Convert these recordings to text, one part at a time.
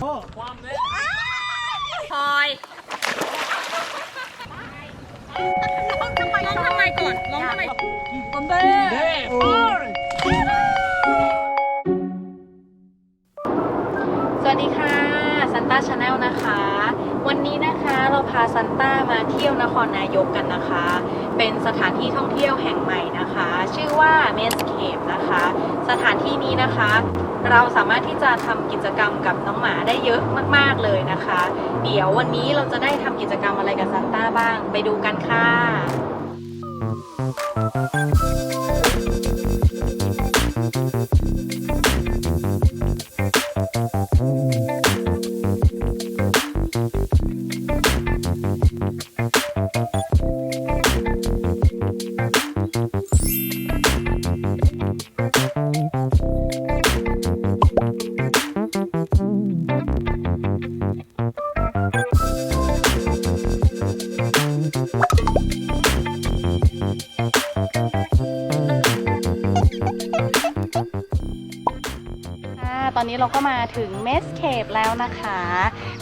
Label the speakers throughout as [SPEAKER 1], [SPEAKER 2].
[SPEAKER 1] พลอยร้องทำไมร้องทำไมก่อนร้องทำไมผมเบ้สวัสดีค่ะซันต้าชาแนลนะคะ วันนี้นะคะเราพาซันต้ามาเที่ยวนครนายกกันนะคะ เป็นสถานที่ท่องเที่ยวแห่งใหม่นะคะ ชื่อว่าเมสเคปนะคะ สถานที่นี้นะคะ เราสามารถที่จะทำกิจกรรมกับน้องหมาได้เยอะมาก ๆเลยนะคะ เดี๋ยววันนี้เราจะได้ทำกิจกรรมอะไรกับซานต้าบ้าง ไปดูกันค่ะ นี้เราก็มาถึงเมสเคปแล้วนะคะ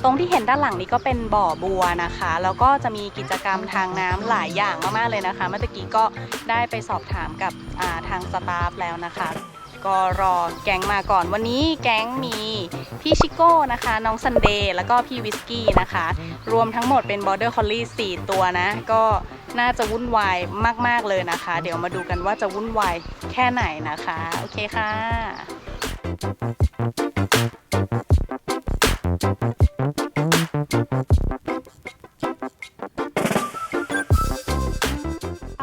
[SPEAKER 1] ตรงที่เห็นด้านหลังนี้ก็เป็นบ่อบัวนะคะ แล้วก็จะมีกิจกรรมทางน้ำหลายอย่างมากๆเลยนะคะ เมื่อกี้ก็ได้ไปสอบถามกับาทางสตาฟแล้วนะคะก็รอแก๊งมาก่อนวันนี้แก๊งมีพี่ชิโก้นะคะ น้องซันเดย์แล้วก็พี่วิสกี้นะคะ รวมทั้งหมดเป็นบอ r เดอร์คอลลี่4ตัวนะ ก็น่าจะวุ่นวายมาก ๆ เลยนะคะ เดี๋ยวมาดูกันว่าจะวุ่นวายแค่ไหนนะคะ โอเคค่ะ ตอ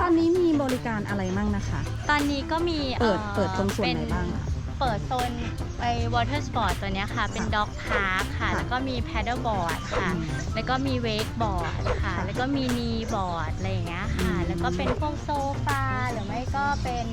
[SPEAKER 1] นนี้มีบริการอะไรมั่งนะคะ
[SPEAKER 2] ตอนนี้ก็มี
[SPEAKER 1] เปิด
[SPEAKER 2] อ่อ
[SPEAKER 1] เปิดตรงส่วนไหนบ้างคะ
[SPEAKER 2] เปิดโซน ไอ้ water sport ตัวเนี้ยค่ะ เป็น
[SPEAKER 1] ค่ะ
[SPEAKER 2] dog park ค่ะ
[SPEAKER 1] ค่ะ
[SPEAKER 2] แล้วก็มี paddle board ค่ะ
[SPEAKER 1] อืม
[SPEAKER 2] แล้วก็มี wake board ค่ะ
[SPEAKER 1] ค่ะ
[SPEAKER 2] แล้วก็มี knee board อะไรอย่างเงี้ยค่ะ
[SPEAKER 1] อืม
[SPEAKER 2] แล้วก็เป็นพวกโซฟาหรือไม่ก็เป็น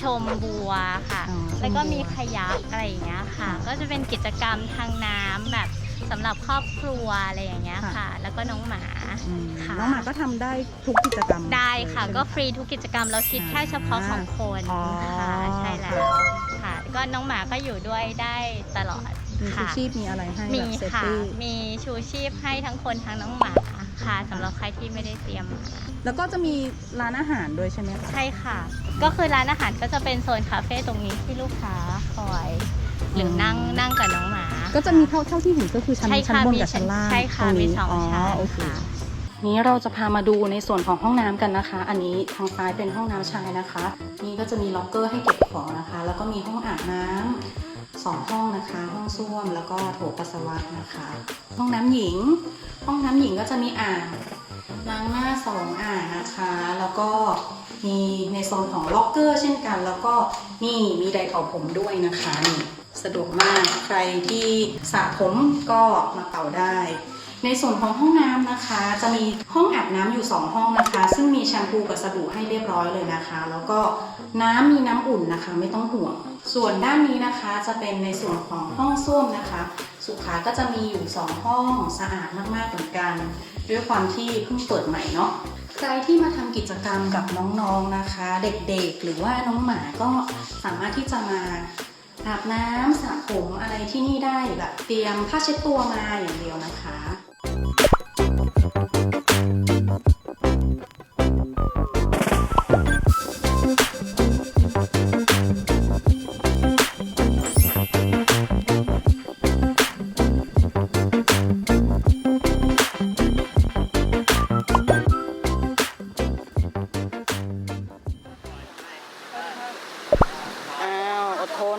[SPEAKER 2] ชมบัวค่ะ
[SPEAKER 1] อ๋อชมบัว
[SPEAKER 2] แล้วก็มีคายักอะไรอย่างเงี้ยค่ะ
[SPEAKER 1] ค่ะ
[SPEAKER 2] ก็จะเป็นกิจกรรมทางน้ำแบบสำหรับครอบครัวอะไรอย่างเงี้ย
[SPEAKER 1] ค่ะ
[SPEAKER 2] ค่ะแล้วก็น้องหมา
[SPEAKER 1] อืม
[SPEAKER 2] ค่ะ
[SPEAKER 1] น้องหมาก็ทำได้ทุกกิจกรรม
[SPEAKER 2] ได้ค่ะ
[SPEAKER 1] ใช่ไหม
[SPEAKER 2] ก็ฟรีทุกกิจกรรมเราคิดแค่เฉพาะของคน
[SPEAKER 1] อ๋อ
[SPEAKER 2] ค่ะ ใช่แล้วค่ะ ก็น้องหมาก็อยู่ด้วยได้ตลอด
[SPEAKER 1] มีชู
[SPEAKER 2] ค่ะ
[SPEAKER 1] ชีพมีอะไรให้
[SPEAKER 2] มี
[SPEAKER 1] แบบเซฟ
[SPEAKER 2] ค่ะ
[SPEAKER 1] ตี้
[SPEAKER 2] มีชูชีพให้ทั้งคนทั้งน้องหมาค่ะสำหรับใครที่ไม่ได้เตรียมมา
[SPEAKER 1] แล้วก็จะมีร้านอาหารด้วยใช่ไหมคะ
[SPEAKER 2] ใช่ค่ะ ก็คือร้านอาหารก็จะเป็นโซนคาเฟ่ตรงนี้ที่ลูกค้าคอย หรือนั่งนั่งกับน้องหมา
[SPEAKER 1] ก็จะมีเท่าเท่าที่เห็นก็คือชั้น
[SPEAKER 2] ใช่
[SPEAKER 1] ชั้น
[SPEAKER 2] ค่ะ
[SPEAKER 1] บน
[SPEAKER 2] มี
[SPEAKER 1] กับชั้นล่าง
[SPEAKER 2] ใช่ค่ะ
[SPEAKER 1] ตรง
[SPEAKER 2] มี
[SPEAKER 1] นี้
[SPEAKER 2] สอง
[SPEAKER 1] อ๋อ
[SPEAKER 2] ชั้น
[SPEAKER 1] โอเค
[SPEAKER 2] ค่ะ
[SPEAKER 1] นี้เราจะพามาดูในส่วนของห้องน้ำกันนะคะ อันนี้ทางซ้ายเป็นห้องน้ำชายนะคะ นี่ก็จะมีล็อกเกอร์ให้เก็บของนะคะ แล้วก็มีห้องอาบน้ำสองห้องนะคะ ห้องส้วมแล้วก็โถปัสสาวะนะคะ ห้องน้ำหญิง ห้องน้ำหญิงก็จะมีอ่างล้างหน้าสองอ่างนะคะ แล้วก็มีในโซนของล็อกเกอร์เช่นกัน แล้วก็นี่มีไดร์เป่าผมด้วยนะคะนี่สะดวกมากใครที่สระผมก็มาเป่าได้ ในส่วนของห้องน้ำนะคะ จะมีห้องอาบน้ำอยู่ 2 ห้องนะคะ ซึ่งมีแชมพูกับสบู่ให้เรียบร้อยเลยนะคะ แล้วก็น้ำมีน้ำอุ่นนะคะ ไม่ต้องห่วง ส่วนด้านนี้นะคะจะเป็นในส่วนของห้องส้วมนะคะ สุขาก็จะมีอยู่ 2 ห้องสะอาดมากๆเหมือนกัน ด้วยความที่เพิ่งเปิดใหม่เนาะใครที่มาทำกิจกรรมกับน้องๆนะคะ เด็กๆ หรือว่าน้องหมาก็สามารถที่จะมาอาบน้ำสระผมอะไรที่นี่ได้แบบเตรียมผ้าเช็ดตัวมาอย่างเดียวนะคะ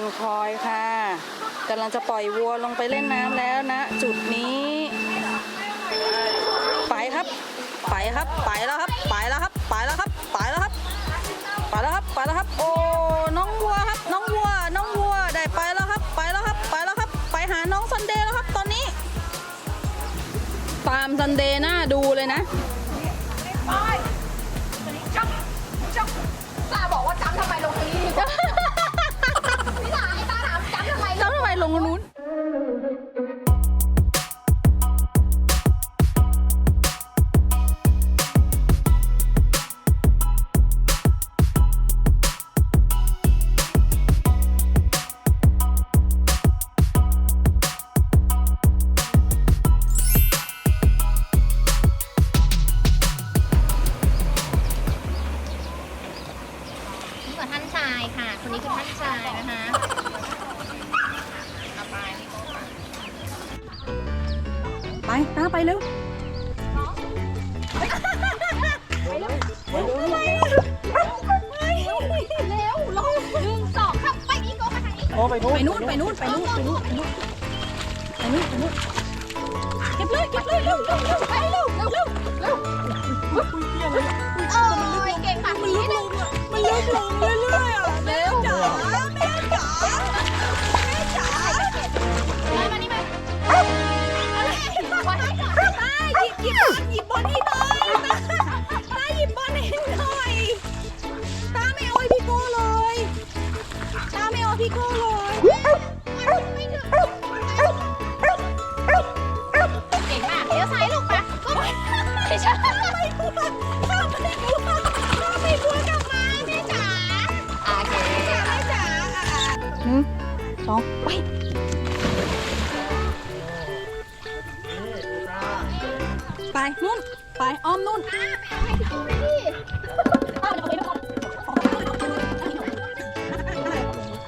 [SPEAKER 1] อดทนคอยค่ะกำลังจะปล่อยวัวลงไปเล่นน้ำแล้วนะ จุดนี้ ไปครับ ไปครับ ไปแล้วครับ ไปแล้วครับ ไปแล้วครับ ไปแล้วครับ ไปแล้วครับไปแล้วครับ โอ้น้องวัวครับ น้องวัว น้องวัวได้ไปแล้วครับ ไปแล้วครับ ไปแล้วครับ ไปหาน้องซันเดย์แล้วครับ ตอนนี้ ตามซันเดย์หน้าดูเลยนะ
[SPEAKER 3] ตาบอกว่าจำทำไมลงตรงนี้
[SPEAKER 1] ล้วทำไมลงตรงนู้น ตาไปเร็ว
[SPEAKER 3] เร็วลงหนึ่งสองครับไปนี่ก็มาทางนี้
[SPEAKER 4] โอ้ไปนู่น
[SPEAKER 1] ไปนู่นไปนู่นไปนู่นไปนู่นไปนู่นไปนู่นไปนู่นเก็บเลยเก็บเลยเร็วเร็วเร็วไปเร็วเร็วเร็วเร็ว
[SPEAKER 3] โอ้ยเก่งค่ะพี่นะ
[SPEAKER 1] มันลึกลงเรื่อยๆอะ
[SPEAKER 3] เร็ว
[SPEAKER 1] จ๋าแม่จ๋า
[SPEAKER 3] ไป
[SPEAKER 1] นู่น ไปอ้อมนู่น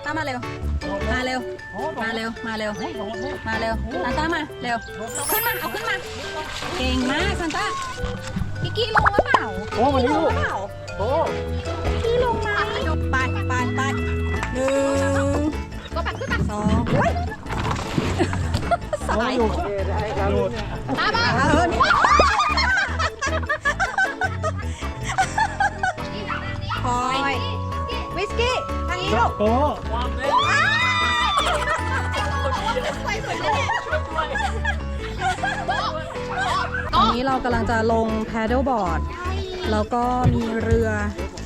[SPEAKER 1] ตามมาเร็ว มาเร็ว มาเร็ว มาเร็ว มาเร็วซานต้ามาเร็ว ขึ้นมา เอาขึ้นมา เก่งมากซานต้าพี่กี้ลงหรือเปล่า
[SPEAKER 4] โอ้มานี่
[SPEAKER 1] ลง
[SPEAKER 4] ลูก
[SPEAKER 1] รือเปล่า
[SPEAKER 4] โอ้
[SPEAKER 1] พี่ลงมาไปไปไปหนึ่ง
[SPEAKER 3] ก็ปัดขึ้นมา
[SPEAKER 1] สองสาย
[SPEAKER 4] อยู่ได้ครับลูก
[SPEAKER 3] ตามมา
[SPEAKER 1] ทางนี้ลูก
[SPEAKER 4] โอ้
[SPEAKER 1] ตอนนี้เรากำลังจะลงแพดเดิลบอร์ดแล้วก็มีเรือ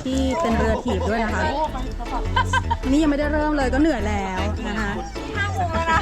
[SPEAKER 1] ที่เป็นเรือถีบด้วยนะคะ นี่ยังไม่ได้เริ่มเลยก็เหนื่อยแล้วนะคะห้าโมงแล้วนะ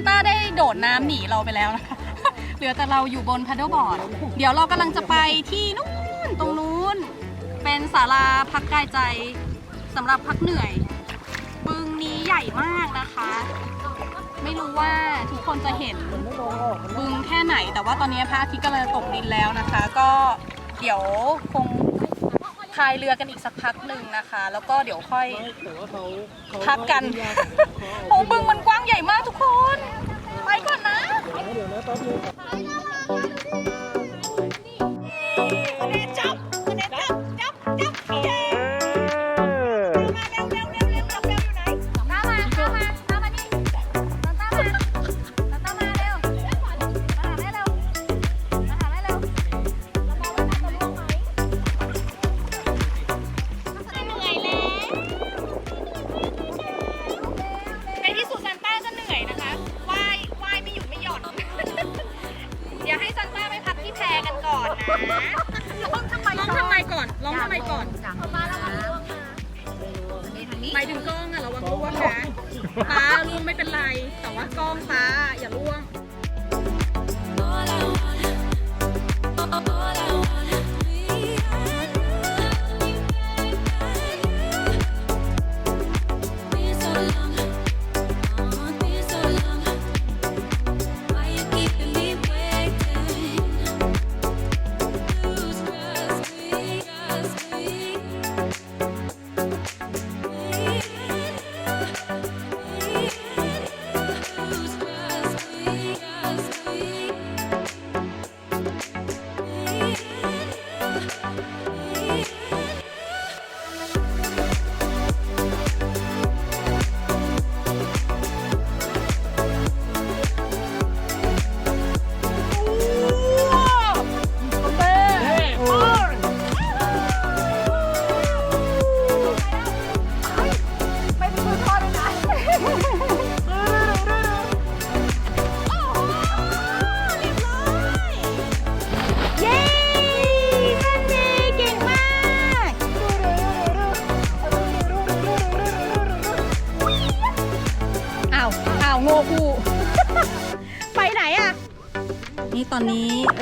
[SPEAKER 3] ซัน
[SPEAKER 1] ต้าได้โดดน้ำหนีเราไปแล้วนะคะ เหลือแต่เราอยู่บน paddle board เดี๋ยวเรากำลังจะไปที่นู่นตรงนู้น เป็นศาลาพักกายใจสำหรับพักเหนื่อย บึงนี้ใหญ่มากนะคะ ไม่รู้ว่าทุกคนจะเห็นบึงแค่ไหน แต่ว่าตอนนี้พระอาทิตย์กำลังตกดินแล้วนะคะ ก็เดี๋ยวคงพายเรือกันอีกสักพักหนึ่งนะคะ แล้วก็เดี๋ยวค่อย พักกัน
[SPEAKER 3] ร้อง
[SPEAKER 1] ทำไมร้องทำไมก่อนร้องทำไมก่อน
[SPEAKER 3] มาแล้วมาร่วงมา
[SPEAKER 1] หมายถึงกล้องอะระวังร่วงนะป้าร่วงไม่เป็นไร แต่ว่ากล้องป้าอย่าร่วง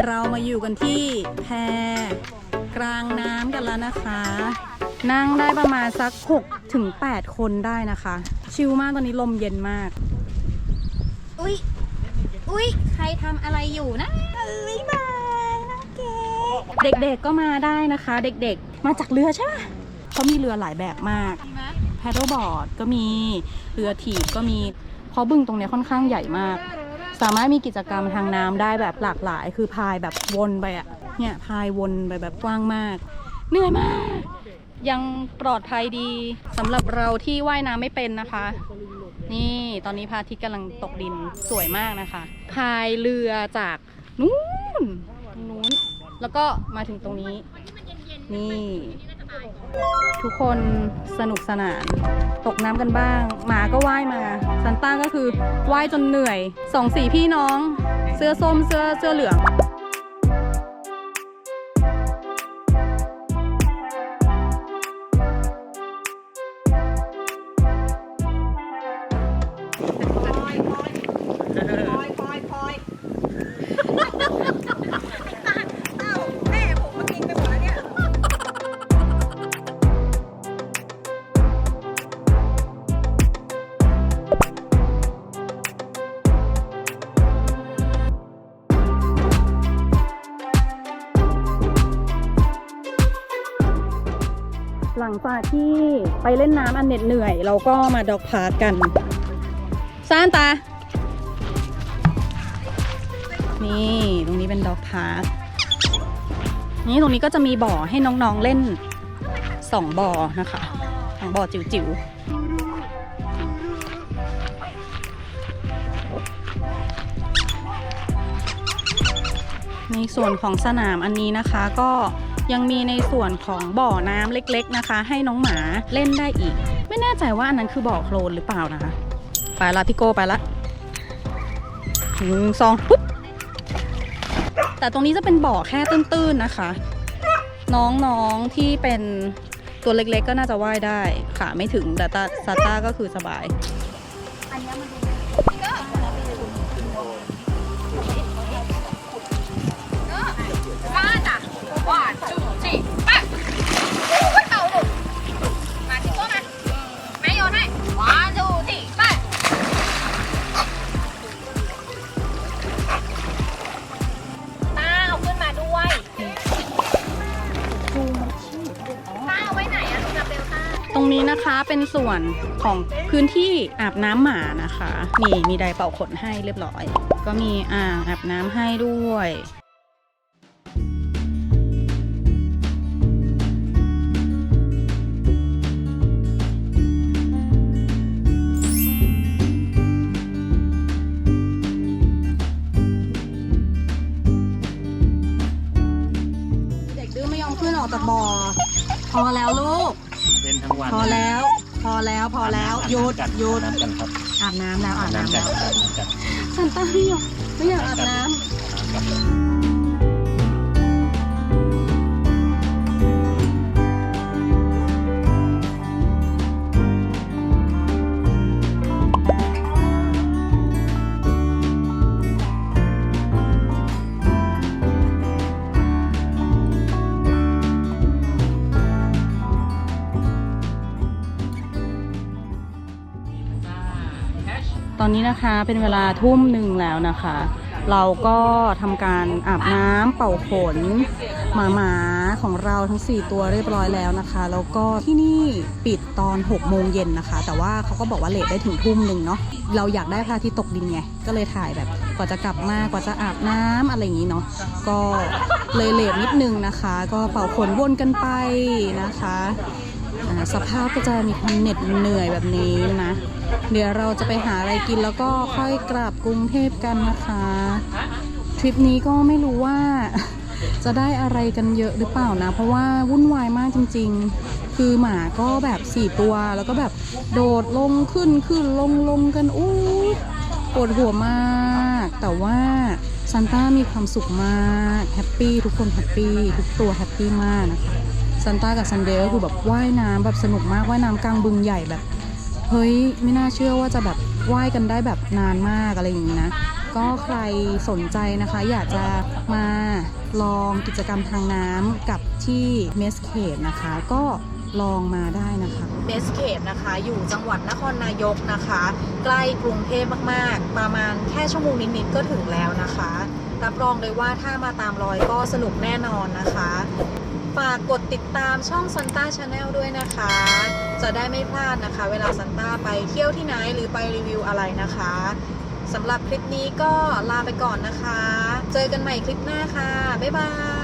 [SPEAKER 1] เรามาอยู่กันที่แพกลางน้ำกันแล้วนะคะ นั่งได้ประมาณสัก6ถึง8คนได้นะคะ ชิลมากตอนนี้ลมเย็นมาก
[SPEAKER 2] อุ๊ย อุ๊ย ใครทำอะไรอยู่นะเอ้ยบายนะเก๋
[SPEAKER 1] เด็กๆก็มาได้นะคะ เด็กๆ มาจากเรือใช่ไหมเขามีเรือหลายแบบมากแพดเดิลบอร์ดก็มี เรือถีบก็มีเพราะบึงตรงเนี้ยค่อนข้างใหญ่มาก สามารถมีกิจกรรมทางน้ำได้แบบหลากหลาย คือพายแบบวนไปอะเนี่ยพายวนไปแบบกว้างมาก เหนื่อยมาก ยังปลอดภัยดีสำหรับเราที่ว่ายน้ำไม่เป็นนะคะ นี่ตอนนี้พระอาทิตย์กำลังตกดินสวยมากนะคะ พายเรือจากนู้นนู้นแล้วก็มาถึงตรงนี้ นี่ ทุกคนสนุกสนาน ตกน้ำกันบ้าง หมาก็ว่ายมาซันต้าก็คือว่ายจนเหนื่อยสองสีพี่น้อง เสื้อส้มเสื้อเสื้อเหลือง หลังจากที่ไปเล่นน้ำอันเหน็ดเหนื่อย เราก็มาดอกพาร์กกันซานตา นี่ตรงนี้เป็นดอกพาร์กนี่ตรงนี้ก็จะมีบ่อให้น้องๆเล่นสองบ่อนะคะสองบ่อจิ๋วๆ ในส่วนของสนามอันนี้นะคะก็ ยังมีในส่วนของบ่อน้ำเล็ก ๆนะคะ ให้น้องหมาเล่นได้อีก ไม่แน่ใจว่าอันนั้นคือบ่อโคลนหรือเปล่านะคะไปละพี่โกไปละหนึ่งสองปุ๊บแต่ตรงนี้จะเป็นบ่อแค่ตื้นๆนะคะ น้องๆที่เป็นตัวเล็กๆก็น่าจะว่ายได้ขาไม่ถึงแต่ตาซาต้าก็คือสบาย
[SPEAKER 3] เป็
[SPEAKER 1] นส่วนของพื้นที่อาบน้ำหมานะคะ นี่มีไดร์เป่าขนให้เรียบร้อย ก็มีอ่างอาบน้ำให้ด้วยเด็กดื้อไม่ยอมขึ้นออกจากบ่อพอแล้วลูก
[SPEAKER 4] ทั้งวัน
[SPEAKER 1] พอแล้ว พอแล้วพอแล้วหยุดหยุด
[SPEAKER 4] น้ำกันครับ
[SPEAKER 1] อาบน้ำแล้วอาบน้ำ
[SPEAKER 4] น้ำกั
[SPEAKER 1] แล้
[SPEAKER 4] น
[SPEAKER 1] ว
[SPEAKER 4] น้ำกัน
[SPEAKER 1] ซันต้าไม่อยากไม่อยากอาบน้ำ อนนี้นะคะเป็นเวลาทุ่มหนึ่งแล้วนะคะ เราก็ทำการอาบน้ำเป่าขนหมาหมาของเราทั้ง 4 ตัวเรียบร้อยแล้วนะคะ แล้วก็ที่นี่ปิดตอน 6 โมงเย็นนะคะ แต่ว่าเขาก็บอกว่าเลทได้ถึงทุ่มหนึ่งเนาะเราอยากได้พระอาทิตย์ตกดินไง ก็เลยถ่ายแบบกว่าจะกลับมากว่าจะอาบน้ำอะไรอย่างนี้เนาะก็เลยเลทนิดนึงนะคะ ก็เป่าขนวนกันไปนะคะอ่าสภาพก็จะมีความเหน็ดเหนื่อยแบบนี้นะ เดี๋ยวเราจะไปหาอะไรกินแล้วก็ค่อยกลับกรุงเทพกันนะคะ ทริปนี้ก็ไม่รู้ว่าจะได้อะไรกันเยอะหรือเปล่านะ เพราะว่าวุ่นวายมากจริง ๆ คือหมาก็แบบสี่ตัว แล้วก็แบบโดดลงขึ้นขึ้นลงลงกันอู้ปวดหัวมาก แต่ว่าซันต้ามีความสุขมากแฮปปี้ทุกคนแฮปปี้ทุกตัวแฮปปี้มากนะคะซันต้ากับซันเดย์ก็คือแบบว่ายน้ำแบบสนุกมากว่ายน้ำกลางบึงใหญ่แบบ เฮ้ยไม่น่าเชื่อว่าจะแบบว่ายกันได้แบบนานมากอะไรอย่างนี้นะก็ใครสนใจนะคะ อยากจะมาลองกิจกรรมทางน้ำกับที่เมสเคดนะคะ ก็ลองมาได้นะคะเมสเคดนะคะ อยู่จังหวัดนครนายกนะคะ ใกล้กรุงเทพมากๆ ประมาณแค่ชั่วโมงนิดๆก็ถึงแล้วนะคะ รับรองเลยว่าถ้ามาตามรอยก็สนุกแน่นอนนะคะ ฝากกดติดตามช่องซันต้าชาแนลด้วยนะคะ จะได้ไม่พลาดนะคะ เวลาซันต้าไปเที่ยวที่ไหนหรือไปรีวิวอะไรนะคะสำหรับคลิปนี้ก็ลาไปก่อนนะคะ เจอกันใหม่คลิปหน้าค่ะ บ๊ายบาย